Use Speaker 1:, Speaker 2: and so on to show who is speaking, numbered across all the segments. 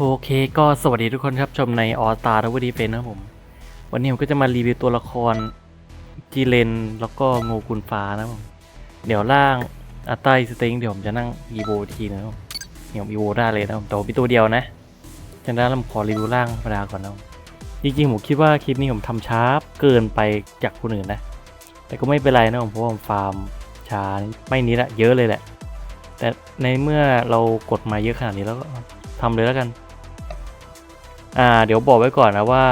Speaker 1: โอเคก็สวัสดีทุกคนครับชมในออตาทวดีเฟนนะผม วันนี้ผมก็จะมารีวิวตัวละครจีเลนแล้วก็โงกุนฟ้านะผมเดี๋ยวล่างอัตไตสเต็งเดี๋ยวผมจะนั่งอีโวทีนะครับผมเดี๋ยวอีโวได้เลยนะผมแต่ว่ามีตัวเดียวนะฉะนั้นเราขอรีวิวล่างธรรมดาก่อนนะครับผมจริงๆผมคิดว่าคลิปนี้ผมทำช้าเกินไปจากคนอื่นนะ แต่ก็ไม่เป็นไรนะผมเพราะผมฟาร์มช้าไม่นี้ละเยอะเลยแหละ แต่ในเมื่อเรากดมาเยอะขนาดนี้แล้วก็ทำเลยแล้วกัน อ่าเดี๋ยวบอกไว้ก่อนนะว่า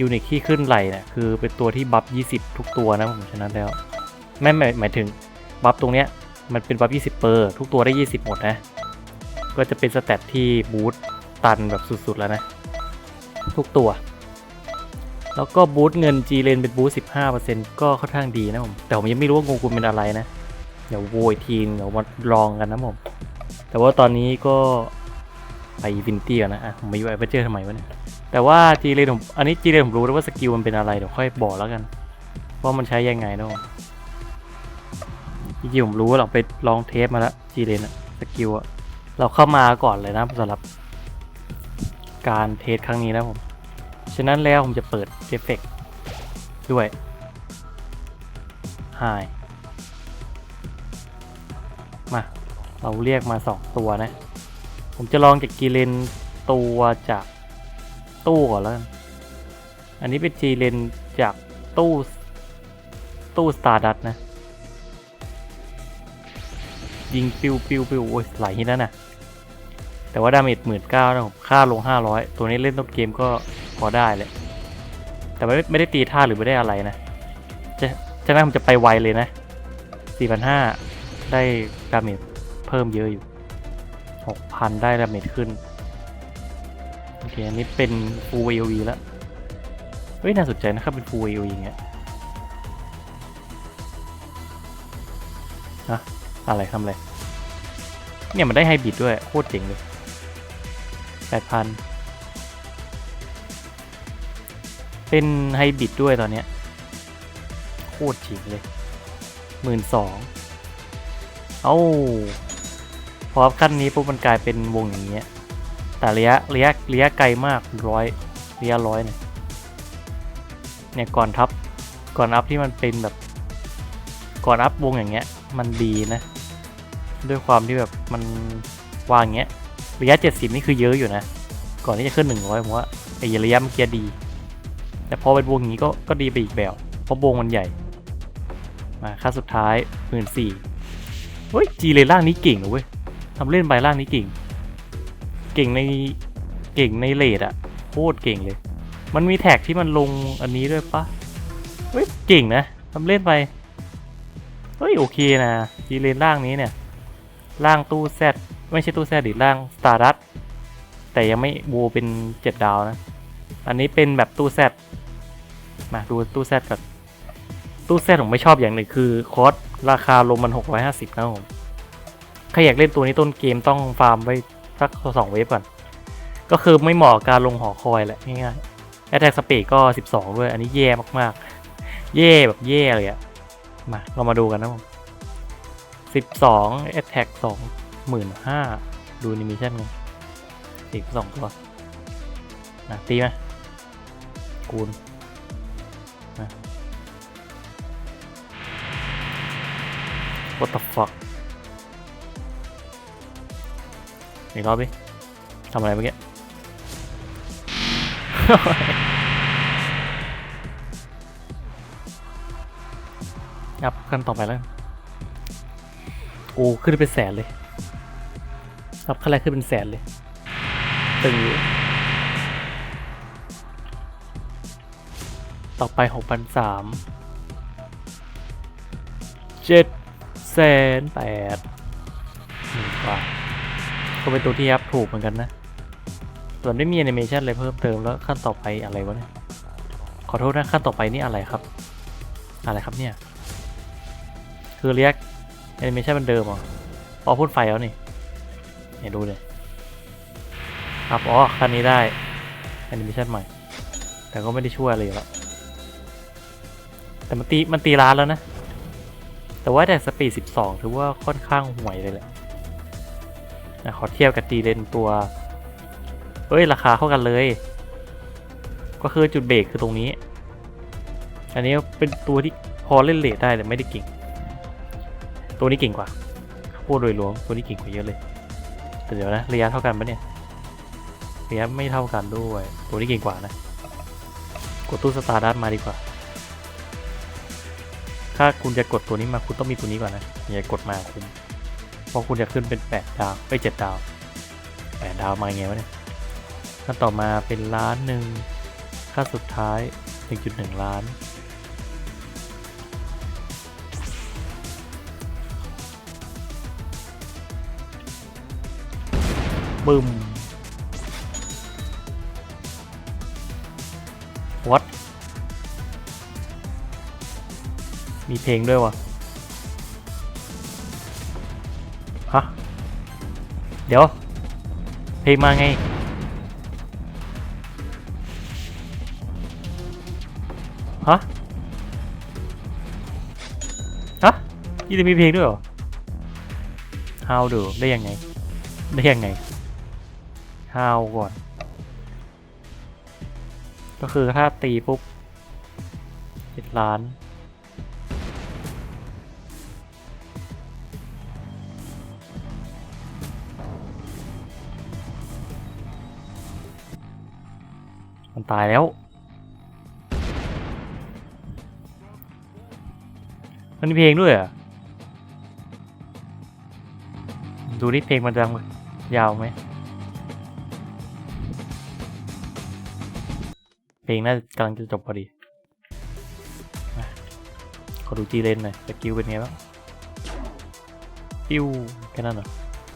Speaker 1: ยูนิคที่ขึ้นไหลเนี่ยคือเป็นตัวที่บัฟ20 ทุกตัวนะผมฉะนั้นแล้วไม่หมายหมายถึงบัฟตรงเนี้ยมันเป็นบัฟ20 เปอร์ทุกตัวได้ 20 หมดนะ ก็จะเป็นสเตตที่บูตตันแบบสุดๆแล้วนะ ทุกตัว แล้วก็บูตเงิน G เลนเป็นบูสต์15%ก็ค่อนข้างดีนะผม แต่ผมยังไม่รู้ว่างงกุลเป็นอะไรนะ เดี๋ยวโวยทีนเดี๋ยวมาลองกันนะผม แต่ว่าตอนนี้ก็ ไปวินตี้นนะอะผมมาอยู่ไอเวอร์เจอร์ทำไมวะเนี่ยแต่ว่าจีเรนผมอันนี้จีเรนผมรู้แล้วว่าสกิลมันเป็นอะไรเดี๋ยวค่อยบอกแล้วกันว่ามันใช้ยังไงนะผมจริงๆผมรู้ว่าเราไปลองเทสมาแล้วจีเรนอะสกิลอะเราเข้ามาก่อนเลยนะสำหรับ การเทสครั้งนี้นะผมฉะนั้นแล้วผมจะเปิดเอฟเฟกด้วย High มา เราเรียกมาสองตัวนะ ผมจะลองจากกีเลนตัวจากตู้ก่อนแล้วอันนี้เป็นจีเลนจากตู้ ตู้สตาร์ดัตนะ ยิงปิวปิวปิวโอ้ยไหลายฮิตแล้วนะแต่ว่าดาเมจหมื่นเก้านะผมค่าลงห้าร้อยตัวนี้เล่นต้นเกมก็พอได้เลยแต่ไม่ไม่ได้ตีท่าหรือไม่ได้อะไรนะ จะจะนั้นผมจะไปไวเลยนะสี่พันห้าได้ดาเมจเพิ่มเยอะอยู่ หกพันได้ดาเมจขึ้น โอเค อันนี้เป็น full AOV แล้ว เฮ้ย น่าสนใจนะครับ เป็น full AOV อย่างเงี้ยอะอะไรทำอะไร เนี่ยมันได้ไฮบริดด้วย โคตรเจ๋งเลยแปดพันเป็นไฮบริดด้วยตอนเนี้ย โคตรเจ๋งเลยหมื่นสองเอ้า พอขั้นนี้ปุ๊บมันกลายเป็นวงอย่างเงี้ย แต่ระยะระยะระยะไกลมากร้อยระยะร้อยเนี่ยเนี่ยก่อนทับก่อนอัพที่มันเป็นแบบ ก่อนอัพวงอย่างเงี้ย มันดีนะ ด้วยความที่แบบมันวางอย่างเงี้ยระยะ 70 นี่คือเยอะอยู่นะ ก่อนที่จะขึ้น 100 ผมว่าไอ้ระยะเมื่อกี้ดี แต่พอเป็นวงอย่างนี้ก็ก็ดีไปอีกแบบ เพราะวงมันใหญ่ มาค่าสุดท้ายหมื่นสี่เฮ้ยจีเลยล่างนี้เก่งนะเว้ย ทำเล่นใบล่างนี้เก่ง เก่งในเก่งในเลดอะโคตรเก่งเลย มันมีแท็กที่มันลงอันนี้ด้วยปะเฮ้ยเก่งนะทำเล่นไป เฮ้ยโอเคนะจีเลนล่างนี้เนี่ย ล่างตู้แซดไม่ใช่ตู้แซดดิล่างสตาร์ดัตแต่ยังไม่บูเป็นเจ็ดดาวนะ อันนี้เป็นแบบตู้แซดมาดูตู้แซดก่อนตู้แซดผมไม่ชอบอย่างหนึ่งคือคอสราคาลงมัน 650นะผม ใครอยากเล่นตัวนี้ต้นเกมต้องฟาร์มไว้สักสองเวฟก่อน ก็คือไม่เหมาะการลงหอคอยแหละง่ายๆแอตแทกสปีดก็ 12 ด้วย อันนี้แย่มากๆ แย่แบบแย่เลยอะมา เรามาดูกันนะผม12 attack 2 15,000 ดูนิมิชั่นกันอีกสองตัวนะตีไหมคูณนะ what the fuck อีกรอบดิทำอะไรเมื่อกี้ยับขั้นต่อไปแล้วโอ้ขึ้นเป็นแสนเลยรับขั้นแรกขึ้นเป็นแสนเลย ตึงอยู่ต่อไปหกพันสามเจ็ดแสนแปดหมื่นกว่า ก็เป็นตัวที่ยับถูกเหมือนกันนะส่วนไม่มีแอนิเมชันอะไรเพิ่มเติมแล้วขั้นต่อไปอะไรวะเนี่ยขอโทษนะขั้นต่อไปนี่อะไรครับ อะไรครับเนี่ย คือเรียกแอนิเมชันมันเดิมเหรออ๋อพูดไฟแล้วนี่เนี่ยดูเลยครับอ๋อคันนี้ได้แอนิเมชันใหม่ แต่ก็ไม่ได้ช่วยอะไรแล้วแต่มันตีมันตีร้านแล้วนะ แต่ว่าแต่สปีด 12 ถือว่าค่อนข้างห่วยเลยแหละ ขอเทียบกับตีเลนตัวเอ้ย ราคาเข้ากันเลย ก็คือจุดเบรกคือตรงนี้ อันนี้เป็นตัวที่พอเล่นเลทได้แต่ไม่ได้เก่ง ตัวนี้เก่งกว่าพูดโดยรวมตัวนี้เก่งกว่าเยอะเลยแต่เดี๋ยวนะระยะเท่ากันปะเนี่ยระยะไม่เท่ากันด้วย ตัวนี้เก่งกว่านะ กดตู้สตาร์ดัตมาดีกว่า ถ้าคุณจะกดตัวนี้มาคุณต้องมีตัวนี้ก่อนนะอย่ากดมาคุณ ราะคุณจะขึ้นเป็นแปดดาวไม่เจ็ดดาวแปดดาวมาไงวะเนี่ยขั้นต่อมาเป็นล้านหนึ่งค่าสุดท้าย 1.1 ล้าน บึม what มีเพลงด้วยวะฮะ เดี๋ยว เพลงมาไง ฮะ ฮะนี่จะมีเพลงด้วยเหรอ How do ได้ยังไง ได้ยังไง How ก่อน ก็คือถ้าตีปุ๊บเจ็ดล้าน ตายแล้ว มันมีเพลงด้วยอะ ดูนี่เพลงมันดังยาวไหม เพลงน่าจะกำลังจะจบพอดีขอดูจีเลนหน่อยสกิลเป็นไงบ้างปิ้วแค่นั้นเหรอ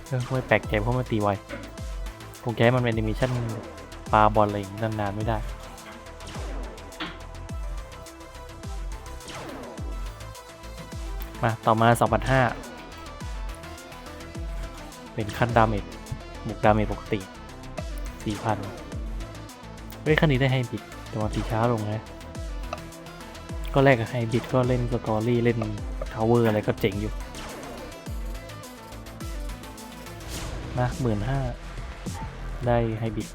Speaker 1: เออไม่แปลกใจเพราะมันตีไวคงแค่มันเป็นแอนิเมชั่น ปลาบอลอะไรอย่างนี้นานๆไม่ได้ มาต่อมา 2,500 เป็นขั้นดาเมจบุกดาเมจปกติ 4,000 เฮ้ยขั้นนี้ได้ไฮบิดแต่ว่าตีช้าลงนะก็แลกกับไฮบิดก็เล่นสตอรี่เล่นทาวเวอร์อะไรก็เจ๋งอยู่นะหมื่นห้าได้ไฮบิด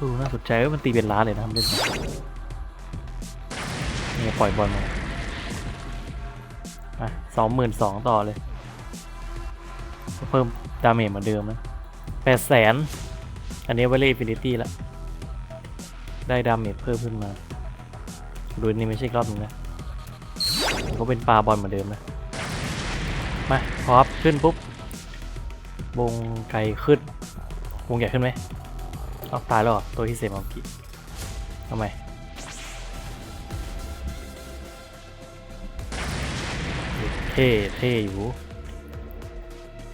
Speaker 1: ดูน่าสนใจว่ามันตีเป็นล้านเลยนะทำเล่นเนี่ยปล่อยบอลมาอะสองหมื่นสองต่อเลย เพิ่มดาเมจเหมือนเดิมนะแปดแสนอันนี้ไว้เล่นอินฟินิตี้ละ ได้ดาเมจเพิ่มขึ้นมา ดูนี่ไม่ใช่รอบนึงนะเขาเป็นปลาบอลเหมือนเดิมนะ มาพอปขึ้นปุ๊บวงไกลขึ้นวงใหญ่ขึ้นไหม เอาตายแล้วตัวที่เซมเอากิทำไมเท่เท่อยู่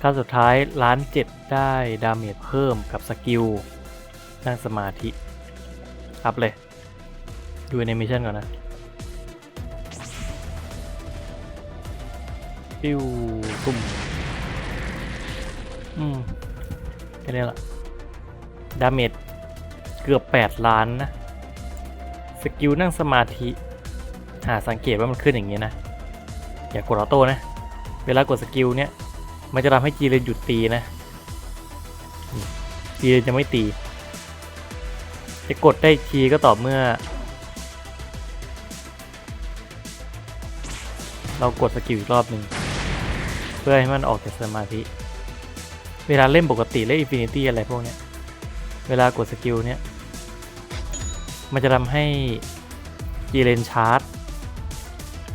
Speaker 1: ขั้นสุดท้ายล้านเจ็ดได้ดาเมจเพิ่มกับสกิลนั่งสมาธิอัพเลย ดูแอนิเมชั่นก่อนนะปิ้วตุ่มอืมแค่นี้ละ ดาเมจเกือบ 8 ล้านนะ สกิลนั่งสมาธิ หาสังเกตว่ามันขึ้นอย่างนี้นะ อย่ากดออโต้นะ เวลากดสกิลเนี้ยมันจะทำให้จีเรนหยุดตีนะ จีเรนจะไม่ตี จะกดได้อีกทีก็ต่อเมื่อ เรากดสกิลอีกรอบหนึ่ง เพื่อให้มันออกจากสมาธิ เวลาเล่นปกติเล่นอินฟินิตี้อะไรพวกเนี้ย เวลากดสกิลเนี้ยมันจะทำให้จีเรนชาร์จ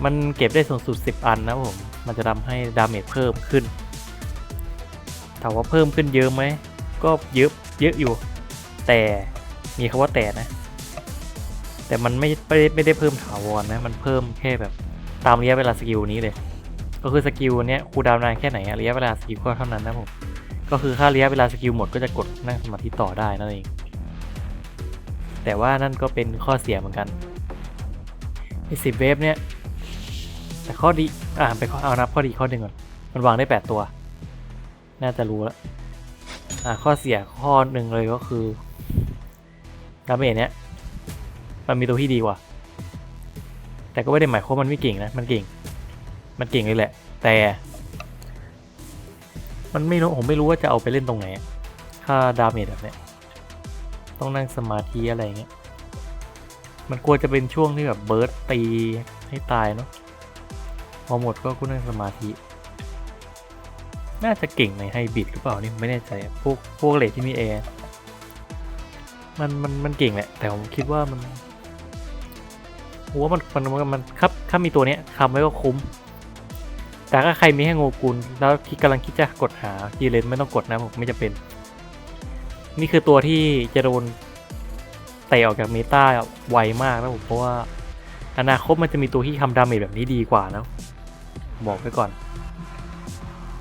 Speaker 1: มันเก็บได้สูงสุด 10 อันนะผม มันจะทำให้ดาเมจเพิ่มขึ้น ถามว่าเพิ่มขึ้นเยอะไหม ก็เยอะเยอะอยู่ แต่มีคำว่าแต่นะ แต่มันไม่ไม่ได้เพิ่มถาวรนะ มันเพิ่มแค่แบบตามระยะเวลาสกิลนี้เลย ก็คือสกิลเนี้ยคูลดาวน์นานแค่ไหนระยะเวลาสกิลก็เท่านั้นนะผม ก็คือค่าระยะเวลาสกิลหมดก็จะกดนั่งสมาธิต่อได้นั่นเอง แต่ว่านั่นก็เป็นข้อเสียเหมือนกันไอ้สิบเวฟเนี้ยแต่ข้อดี อ่าไปข้อเอานับข้อดีข้อหนึ่งก่อน มันวางได้แปดตัว น่าจะรู้แล้ว อ่าข้อเสียข้อหนึ่งเลยก็คือดาเมจเนี้ยมันมีตัวที่ดีกว่า แต่ก็ไม่ได้หมายความว่ามันไม่เก่งนะ มันเก่ง มันเก่งเลยแหละ แต่ มันไม่รู้ผมไม่รู้ว่าจะเอาไปเล่นตรงไหนคถ้าดาเมจแบบเนี้ยต้องนั่งสมาธิอะไรเงี้ย มันกลัวจะเป็นช่วงที่แบบเบิร์ดตีให้ตายเนาะ พอหมดก็กูนั่งสมาธิ น่าจะเก่งในไฮบริดหรือเปล่านี่ไม่แน่ใจ พวกพวกเลทที่มีแอร์มันมันมันเก่งแหละ แต่ผมคิดว่ามันผมว่ามันมันมันมันครับถ้ามีตัวเนี้ยทำไว้ก็คุ้ม แต่ถ้าใครมีให้โงกุลแล้วคิดกำลังคิดจะกดหาทีเลนไม่ต้องกดนะผมไม่จะเป็น นี่คือตัวที่จะโดนเตะออกจากเมตาไวมากนะผมเพราะว่าอนาคตมันจะมีตัวที่ทำดาเมจแบบนี้ดีกว่านะบอกไว้ก่อน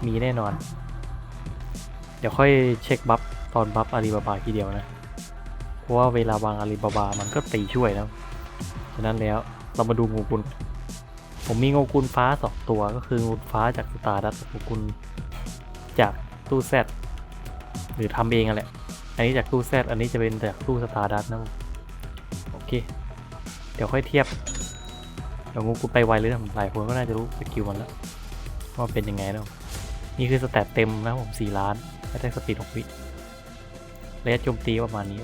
Speaker 1: มีแน่นอน เดี๋ยวค่อยเช็คบัฟตอนบัฟอาลีบาบาทีเดียวนะ เพราะว่าเวลาวางอาลีบาบามันก็ตีช่วยนะ ฉะนั้นแล้วเรามาดูงูกุล ผมมีงูกุลฟ้าสองตัวก็คืองูกุลฟ้าจากสตาร์ดัสงูกุลจากตู้แซดหรือทำเองอะแหละ อันนี้จากตู้แซดอันนี้จะเป็นจากตู้สตาร์ดัสนะโอเค เดี๋ยวค่อยเทียบเดี๋ยวงูกุลไปไวเลยนะผมหลายคนก็น่าจะรู้สกิลมันแล้วว่าเป็นยังไงแล้วนี่คือสแตทเต็มนะผม 4 ล้านไม่ได้สปีด6วิระยะโจมตีประมาณนี้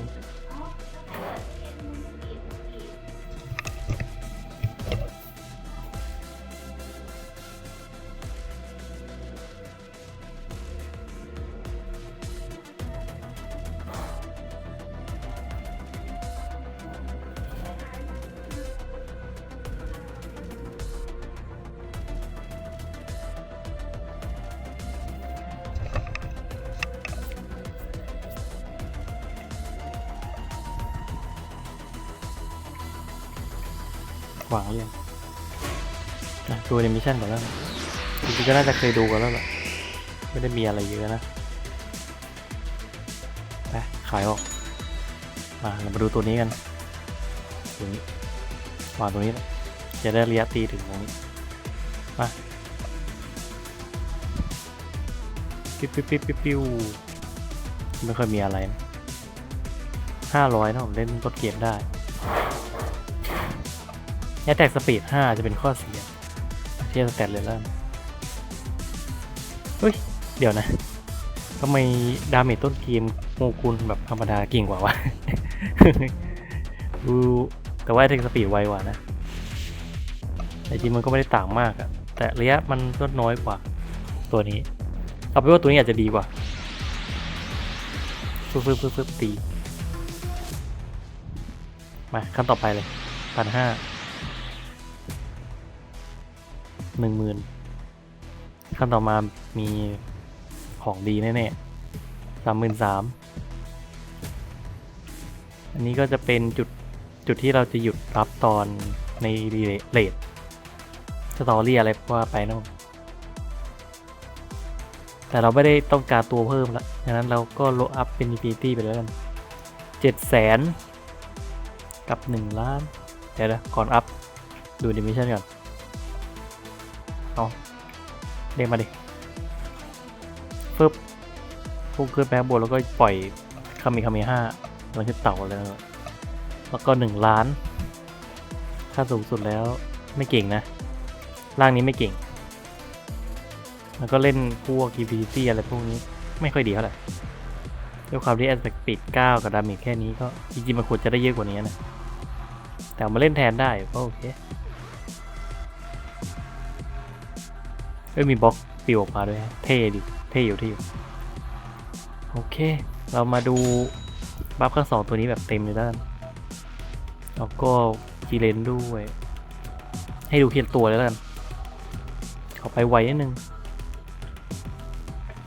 Speaker 1: วังเรียงอะดูในมิชชั่นก่อนแล้วจริงๆก็น่าจะเคยดูกันแล้วแหละไม่ได้มีอะไรเยอะนะไปขายออกมาเรามาดูตัวนี้กันตัวนี้วางตัวนี้แหละจะได้ระยะตีถึงตรงนี้มาปิ๊บปิ๊บปิ๊บปิ๊บปิ๊วไม่ค่อยมีอะไรนะห้าร้อยนะผมเล่นต้นเกมได้ แอตแทกสปีด5จะเป็นข้อเสียเทียบสแตทเลยแล้วเฮ้ย เดี๋ยวนะทำไมดาเมจต้นเกมโมกุลแบบธรรมดาเก่งกว่าวะดูแต่ว่าแอตแทกสปีดไวกว่านะแต่จริงมันก็ไม่ได้ต่างมากอะแต่ระยะมันก็น้อยกว่าตัวนี้ เอาไปว่าตัวนี้อาจจะดีกว่าฟึบฟึบฟึบฟึบตี มาขั้นต่อไปเลยพันห้า หนึ่งหมื่นขั้นต่อมามีของดีแน่ๆสามหมื่นสามอันนี้ก็จะเป็นจุดจุดที่เราจะหยุดรับตอนในรีเลทสตอรี่อะไรว่าไปนะแต่เราไม่ได้ต้องการตัวเพิ่มแล้วดังนั้นเราก็โลอัพเป็น Infinity ไปแล้วกันเจ็ดแสนกับหนึ่งล้าน เดี๋ยวนะก่อนอัพ ดูดิมิชันก่อน เอาเรียกมาดิฟึบพุ่งขึ้นไปข้างบนแล้วก็ปล่อยคามิคามิห้ามันคือเต่าแล้ว แล้วก็หนึ่งล้านถ้าสูงสุดแล้วไม่เก่งนะ ร่างนี้ไม่เก่ง แล้วก็เล่นพวก e p c อะไรพวกนี้ไม่ค่อยดีเท่าไหร่ด้วยความที่ aspect speed 9กับดาเมจแค่นี้ก็ จริงๆมันควรจะได้เยอะกว่านี้นะ แต่มาเล่นแทนได้ก็โอเค เอ้ยมีบล็อกปิวออกมาด้วยเท่ดิเท่อยู่เท่อยู่โอเค เรามาดูบัฟข้างสองตัวนี้แบบเต็มเลยด้านแล้วก็จีเลนด้วย ให้ดูเพียงตัวแล้วกันขอไปไวนิดนึง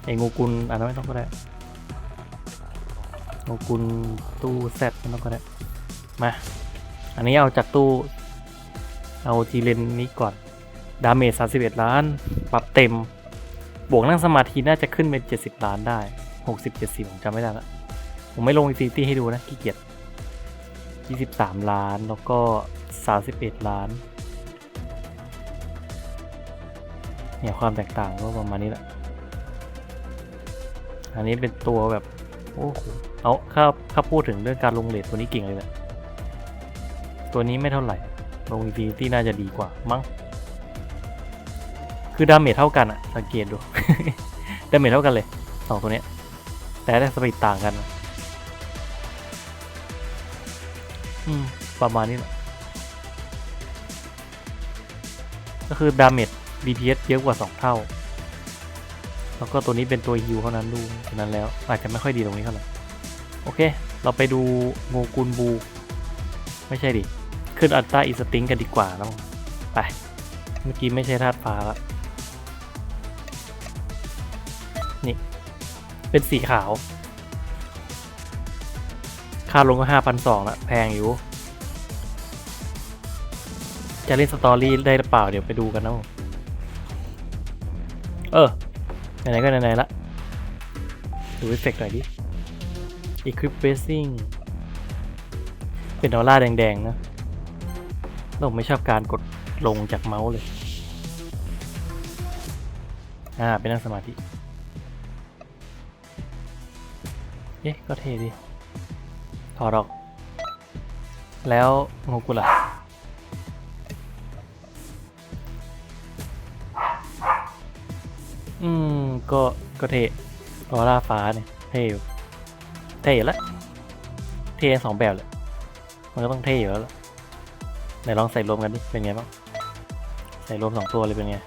Speaker 1: ไอ้งูกุลอันนั้นไม่ต้องก็ได้งูกุลตู้แซดไม่ต้องก็ได้มา อันนี้เอาจากตู้ เอาจีเลนนี้ก่อน ดาเมจ31 ล้าน ปรับเต็ม บวกนั่งสมาธิน่าจะขึ้นเป็น 70 ล้านได้ 60 70 ผมจำไม่ได้ละ ผมไม่ลงอินฟินิตี้ให้ดูนะขี้เกียจ23 ล้านแล้วก็ 31 ล้าน เนี่ยความแตกต่างก็ประมาณนี้แหละ อันนี้เป็นตัวแบบ โอ้โห เอาถ้าถ้าพูดถึงเรื่องการลงเลทตัวนี้เก่งเลยแหละ ตัวนี้ไม่เท่าไหร่ ลงอินฟินิตี้น่าจะดีกว่ามั้ง คือดาเมจเท่ากันอะสังเกตดู ดาเมจเท่ากันเลยสองตัวเนี้ย แต่ได้สปีดต่างกัน อืม ประมาณนี้แหละก็คือดาเมจ DPS เยอะกว่า 2 เท่า แล้วก็ตัวนี้เป็นตัวฮิวเท่านั้นดูฉะนั้นแล้ว อาจจะไม่ค่อยดีตรงนี้เท่าไหร่ โอเค เราไปดูโงกุลบู ไม่ใช่ดิ ขึ้นอัลต้าอิสติงกันดีกว่าน้องไป เมื่อกี้ไม่ใช่ธาตุฟ้าละ เป็นสีขาว ค่าลงก็ห้าพันสองละแพงอยู่ จะเล่นสตอรี่ได้หรือเปล่าเดี๋ยวไปดูกันนะเออ ไหนๆก็ไหนๆละดูเอฟเฟกต์หน่อยดิ Equip Racing เป็นออร่าแดง ๆ นะแล้วผมไม่ชอบการกดลงจากเมาส์เลย อ่า เป็นนั่งสมาธิ อ๊ะ ก็เท่ดิถอดออก แล้วงูกุล่ะอืม ก็ก็เท่ออร่าฟ้าเนี่ย เท่อยู่เท่อยู่แล้วเท่สองแบบเลยมันก็ต้องเท่อยู่แล้วไหนลองใส่รวมกันดิ เป็นไงบ้าง ใส่รวมสองตัวเลยเป็นไง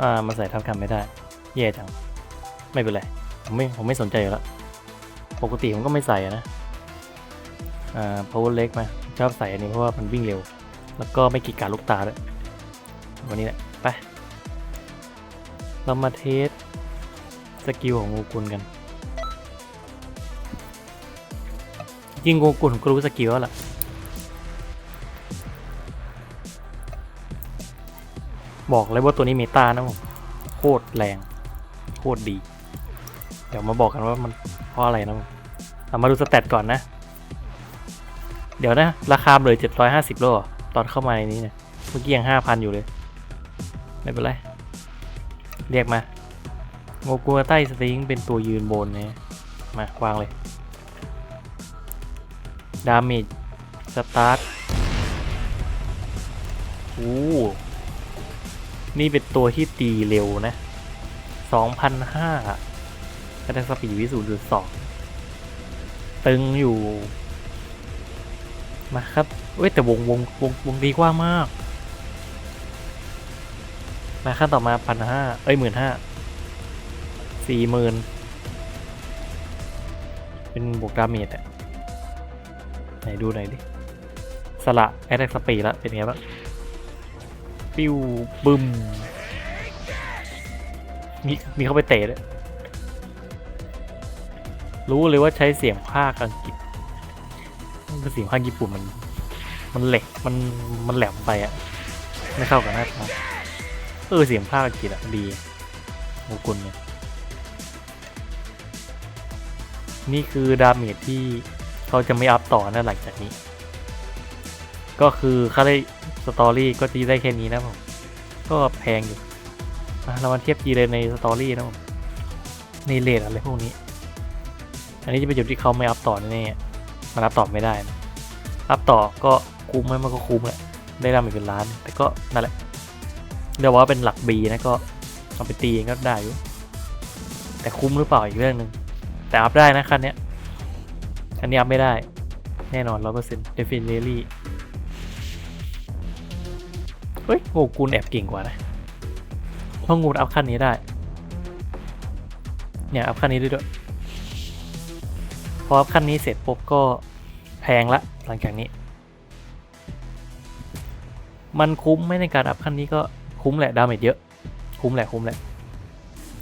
Speaker 1: อ่า มันใส่เท่ากันไม่ได้ แย่จัง ไม่เป็นไร ผมไม่ผมไม่สนใจอยู่แล้วปกติผมก็ไม่ใส่นะอ่า power leg มาชอบใส่อันนี้เพราะว่ามันวิ่งเร็ว แล้วก็ไม่กีดการลูกตาด้วยวันนี้แหละไป เรามาเทสสกิลของงูกุลกัน ยิงงูกุลผมก็รู้สกิลแล้วล่ะบอกเลยว่าตัวนี้เมตานะผมโคตรแรง โคตรดี ดี๋ยวมาบอกกันว่ามันเพราะอะไรนะมเอามาดูสเตตก่อนนะ เดี๋ยวนะ ราคาเลยเจ็ดร้อยห้าสิบโลตอนเข้ามาในนี้เนี่ยเมื่อกี้ยังห้าพันอยู่เลย ไม่เป็นไร เรียกมาโงกัวใต้สตริงเป็นตัวยืนบนนี่ยมาวางเลย ดาเมจสตาร์ทโอ้นี่เป็นตัวที่ตีเร็วนะ 2,500 ก็ได้สปีดวิสูจุดสองตึงอยู่ มาครับเว้ยแต่วงวงวงวงดีกว่ามาก มาขั้นต่อมาพันห้าเอ้ยหมื่นห้าสี่หมื่นเป็นบวกดาเมจอะไหนดูหน่อยดิ สละแอตแทกสปีดล้วเป็นไงบ้างปิ้วบึมมีมีเข้าไปเตะด้วย รู้เลยว่าใช้เสียงภาคอังกฤษเสียงภาคญี่ปุ่นมัน มันเหล็กมันมันแหลมไปอะไม่เข้ากับหน้าตาเออเสียงภาคอังกฤษอะดีโมกุลเนี่ยนี่คือดาเมจที่เขาจะไม่อัพต่อนะหลังจากนี้ ก็คือค่าได้สตอรี่ก็จะได้แค่นี้นะผมก็แพงอยู่เรามาเทียบจีเลยในสตอรี่นะผมในเลทอะไรพวกนี้ อันนี้จะเป็นจุดที่เขาไม่อัพต่อแน่ๆมันอัพต่อไม่ได้นะอัพต่อก็คุ้มไหมมันก็คุ้มแหละได้ดาเมจเป็นล้าน แต่ก็นั่นแหละเดี๋ยวว่าเป็นหลักบีนะก็เอาไปตีเองก็ได้อยู่แต่คุ้มหรือเปล่าอีกเรื่องหนึ่งแต่อัพได้นะคันเนี้ยอันนี้อัพไม่ได้ แน่นอนร้อยเปอร์เซ็นต์ definitely เฮ้ยโงกูลแอบเก่งกว่านะเพราะงูอัพขั้นนี้ได้เนี่ยอัพขั้นนี้ด้วยด้วย พออัพขั้นนี้เสร็จปุ๊บก็แพงละหลังจากนี้ มันคุ้มไหมในการอัพขั้นนี้ก็คุ้มแหละดาเมจเยอะ คุ้มแหละคุ้มแหละ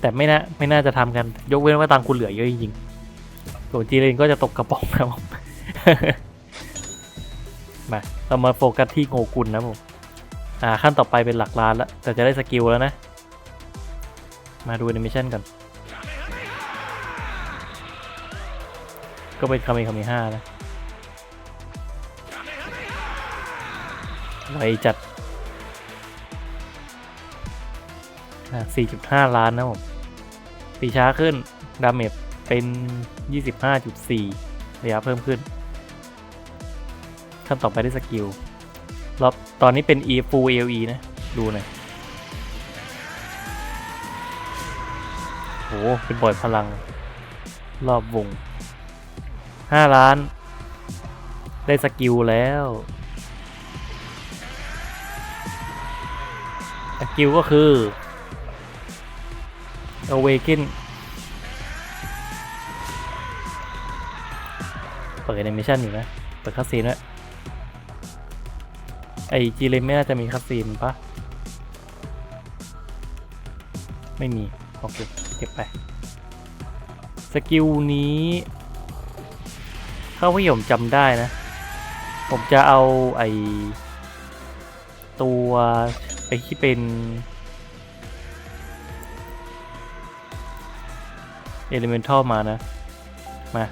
Speaker 1: แต่ไม่น่าไม่น่าจะทำกัน ยกเว้นว่าตังคุณเหลือเยอะจริงๆส่วนจีเรนก็จะตกกระป๋องนะผมมาเรามาโฟกัสที่โงกุลนะผมอ่าขั้นต่อไปเป็นหลักล้านแล้วแต่จะได้สกิลแล้วนะ มาดูแอนิเมชันกัน ก็เป็นคาเมคาเมห้านะไวจัด 4.5 ล้านนะผมตีช้าขึ้น ดาเมจเป็น 25.4 ระยะเพิ่มขึ้นขั้นต่อไปได้สกิลรอบตอนนี้เป็น e full AOE นะ ดูหน่อยโหเป็นบ่อยพลัง รอบวง ห้าล้าน ได้สกิลแล้ว สกิลก็คือ Awaken เปิดแอนิเมชันอยู่นะ เปิดคัสซีนด้วไอจีเลนไม่น่าจะมีคัสซีนปะไม่มี โอเค เก็บไป สกิลนี้ เข้าที่ผมจำได้นะ ผมจะเอาไอตัวไอที่เป็น Elemental มานะ มา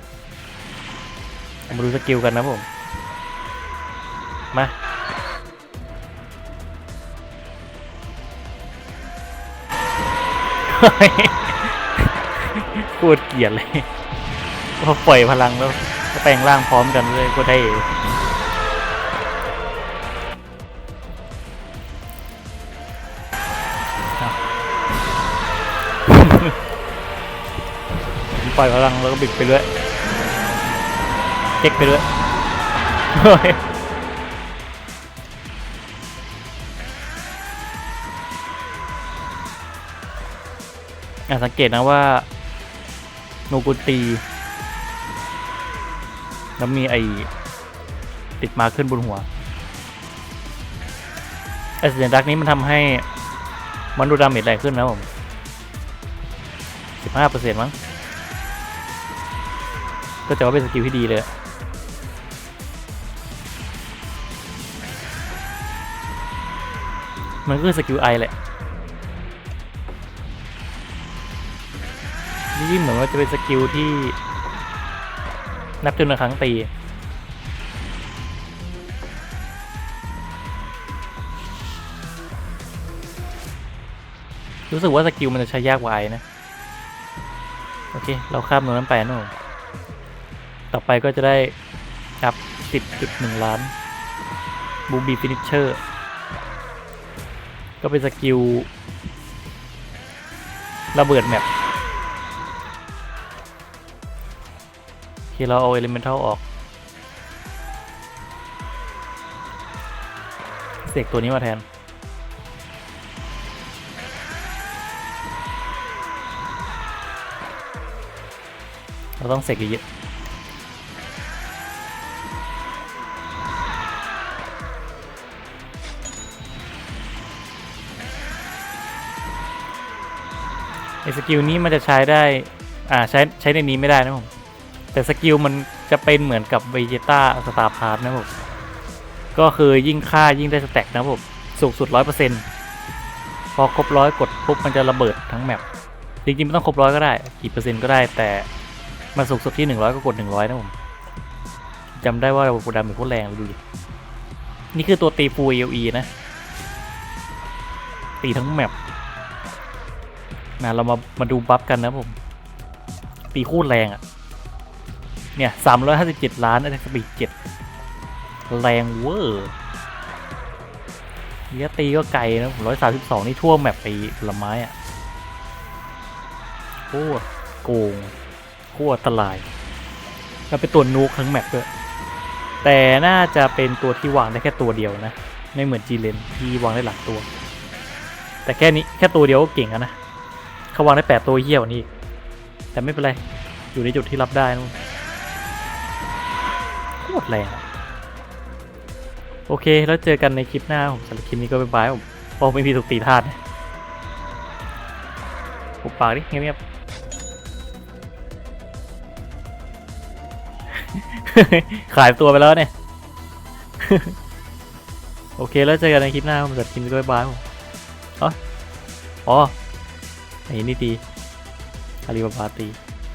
Speaker 1: มาดูสกิลกันนะผม มาโคตรเกลียดเลยพอปล่อยพลังแล้ว แปลงร่างพร้อมกันเลยก็ได้ปล่อยพลังแล้วก็บิดไปด้วยเช็คไปด้วยเฮ้ยอะสังเกตนะว่าโนกุตี แล้วมีไอติดมาขึ้นบนหัวไอสัญลักษณ์นี้มันทำให้มันดูดาเมจแรงขึ้นนะผมสิบห้าเปอร์เซ็นต์มั้ง ก็จะว่าเป็นสกิลที่ดีเลยมันก็คือสกิลไอแหละนี่เหมือนว่าจะเป็นสกิลที่ นับจนละครั้งตี รู้สึกว่าสกิลมันจะใช้ยากกว่าไอนะ โอเค เราข้ามตรงนั้นไปนะผมต่อไปก็จะได้อัพ10.1 ล้านบูบีฟินิชเชอร์ ก็เป็นสกิลระเบิดแมป โอเคเราเอาเอลิเมนทัลออก เสกตัวนี้มาแทน เราต้องเสกเยอะไอสกิลนี้มันจะใช้ได้ อ่า ใช้ ใช้ในนี้ไม่ได้นะผม แต่สกิลมันจะเป็นเหมือนกับเวเจต้าสตาร์พาร์ทนะผมก็คือยิ่งฆ่ายิ่งได้สแต็กนะผมสูงสุดร้อยเปอร์เซ็นต์พอครบร้อยกดปุ๊บมันจะระเบิดทั้งแมปจริงๆไม่ต้องครบร้อยก็ได้ กี่เปอร์เซ็นต์ก็ได้แต่มันสูงสุดที่หนึ่งร้อยก็กดหนึ่งร้อยนะผมจำได้ว่าระบบดดันเป็นโคตรแรงเลยดูดินี่คือตัวตีฟูเอลีนะ ตีทั้งแมปนะเรามามาดูบัฟกันนะผม ตีโคตรแรงอะ่ะ เนี่ยสามร้อยห้าสิบเจ็ดล้านอัตสปีดเจ็ดแรงเวอร์เนี่ยตีก็ไกลนะร้อยสามสิบสองนี่ทั่วแมปไปผลไม้อะ่ะโคตรโกงโคตรอันตรายแล้วเป็นตัวนูกทั้งแมปด้วยแต่น่าจะเป็นตัวที่วางได้แค่ตัวเดียวนะ ไม่เหมือนจีเลนที่วางได้หลายตัว แต่แค่นี้แค่ตัวเดียวก็เก่งแล้วนะเขาวางได้แปดตัวเหี้ยวนี่แต่ไม่เป็นไร อยู่ในจุดที่รับได้นู่ คตรแรงโอเค แล้วเจอกันในคลิปหน้าผมสำหรับคลิปนี้ก็บ๊ายบายผมเพราะไม่มีถูกตีธาตุปุบปากดิเงียบๆขายตัวไปแล้วเนี่ย โอเคแล้วเจอกันในคลิปหน้าผมสำหรับคลิปนี้ก็บ๊ายบายผมอ๋ออ๋อไอ้นี่ตีอาลีบาบาตี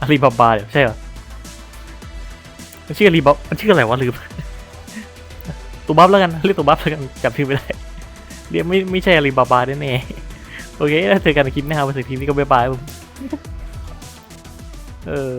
Speaker 1: อาลีบาบาเดี๋ยวใช่เหรอ มันชื่ออาลีบมันชื่ออะไรวะลืมตูบัฟแล้วกันเรียกตูบัฟแล้วกันจำชื่อไม่ได้เรียกไม่ไม่ใช่รีบาบาแน่ๆโอเคแล้วเจอกันในคลิปหน้าวันศุกร์ทีนี้ก็บ๊ายบายผมเออ